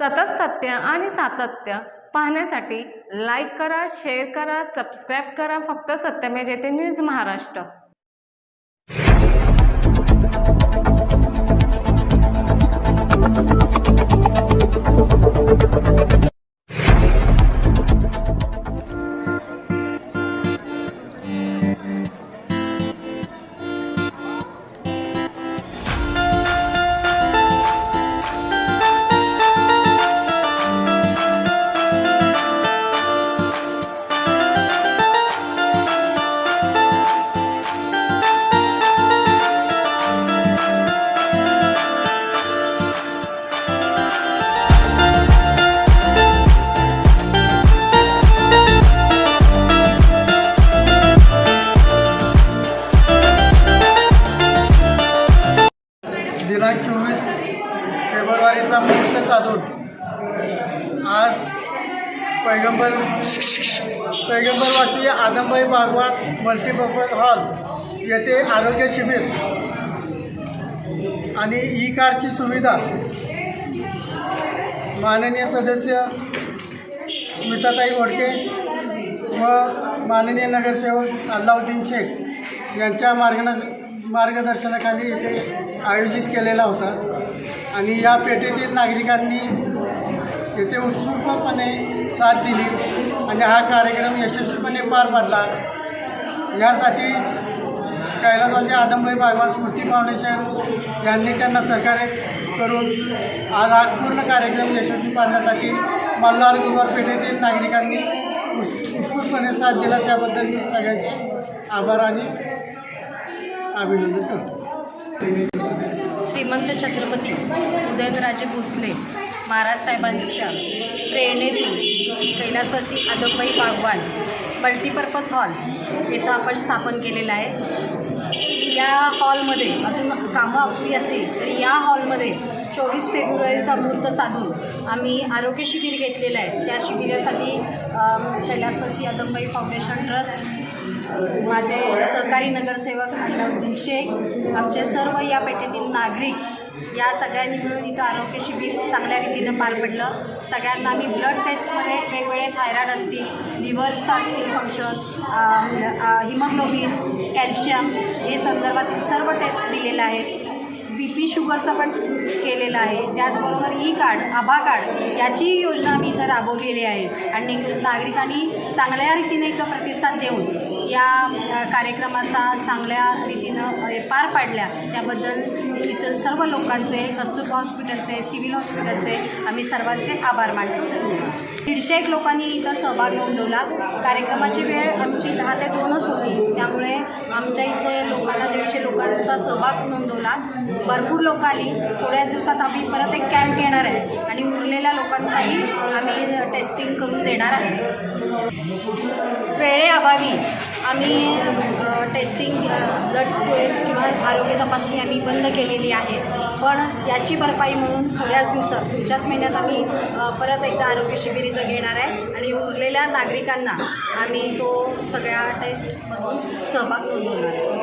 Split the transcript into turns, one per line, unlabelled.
सतत सत्य आणि सातत्य पाहण्यासाठी लाईक करा शेअर करा सबस्क्राईब करा. फक्त सत्यमेव जयते न्यूज महाराष्ट्र.
दिनांक चोवीस फेब्रुवारीचा मुहूर्त साधून आज पैगंबर पैगंबरवासी आदमबाई बागवात मल्टीपर्पज हॉल येथे आरोग्य शिबिर आणि ई कार्डची सुविधा. माननीय सदस्य स्मिताताई वडके व माननीय नगरसेवक अल्लाउद्दीन शेख यांच्या मार्गदर्शन मार्गदर्शनाखाली येथे आयोजित केलेला होता. आणि या पेठेतील नागरिकांनी येथे उत्सुकपणे साथ दिली आणि हा कार्यक्रम यशस्वीपणे पार पडला. यासाठी कैलासवाचे आदमभाई बागवान स्मृती फाउंडेशन यांनी त्यांना सहकार्य करून आज हा पूर्ण कार्यक्रम यशस्वी पाडण्यासाठी मल्हार गुरुवार पेठेतील नागरिकांनी उत्स- उत्स्फूर्तपणे साथ दिला. त्याबद्दल मी सगळ्यांचे आभार आणि अभिनंदन करतो.
श्रीमंत छत्रपती उदयनराजे भोसले महाराज साहेबांच्या प्रेरणेतून कैलासवासी आदमबाई बागवान मल्टीपर्पज हॉल इथं आपण स्थापन केलेलं आहे. या हॉलमध्ये अजून कामं आपली असली तरी या हॉलमध्ये फेब्रुवारीचा मुहूर्त साधून आम्ही आरोग्य शिबिर घेतलेलं आहे. त्या शिबिरासाठी कैलासवासी आदमबाई फाउंडेशन ट्रस्ट माझे सहकारी नगरसेवक अल्लाउद्दीन शेख आमचे सर्व या पेठेतील नागरिक या सगळ्यांनी मिळून इथं आरोग्य शिबिर चांगल्या रीतीनं पार पडलं. सगळ्यांना आम्ही ब्लड टेस्टमध्ये वेगवेगळे थायरॉइड असतील लिव्हरचं असतील फंक्शन हिमोग्लोबिन कॅल्शियम हे संदर्भातील सर्व टेस्ट दिलेलं आहे बी पी शुगरचं पण केलेला आहे. त्याचबरोबर ई कार्ड आभा कार्ड याचीही योजना आम्ही इथं राबवलेली आहे. आणि नागरिकांनी चांगल्या रीतीने इथं प्रतिसाद देऊन या कार्यक्रमाचा चांगल्या रीतीनं हे पार पाडल्या. त्याबद्दल इथं सर्व लोकांचे कस्तुरबा हॉस्पिटलचे सिव्हिल हॉस्पिटलचे आम्ही सर्वांचे आभार मानतो. धन्यवाद दीडशे एक लोकांनी इथं सहभाग नोंदवला. कार्यक्रमाची वेळ आमची दहा ते दोनच होती. त्यामुळे आमच्या इथे लोकांना दीडशे लोकांचा सहभाग नोंदवला. भरपूर लोक आली. थोड्याच दिवसात आम्ही परत एक कॅम्प घेणार आहे. आणि उरलेल्या लोकांचाही आम्ही टेस्टिंग करून देणार आहे. वेळेअभावी आम्ही टेस्टिंग ब्लड टेस्ट किंवा आरोग्य तपासणी आम्ही बंद केली. केलेली आहे. पण याची भरपाई म्हणून थोड्याच दिवसात पुढच्याच महिन्यात आम्ही परत एकदा आरोग्य शिबिर इथं घेणार आहे आणि उरलेल्या नागरिकांना आम्ही तो सगळ्या टेस्टमधून सहभाग नोंदवणार आहे.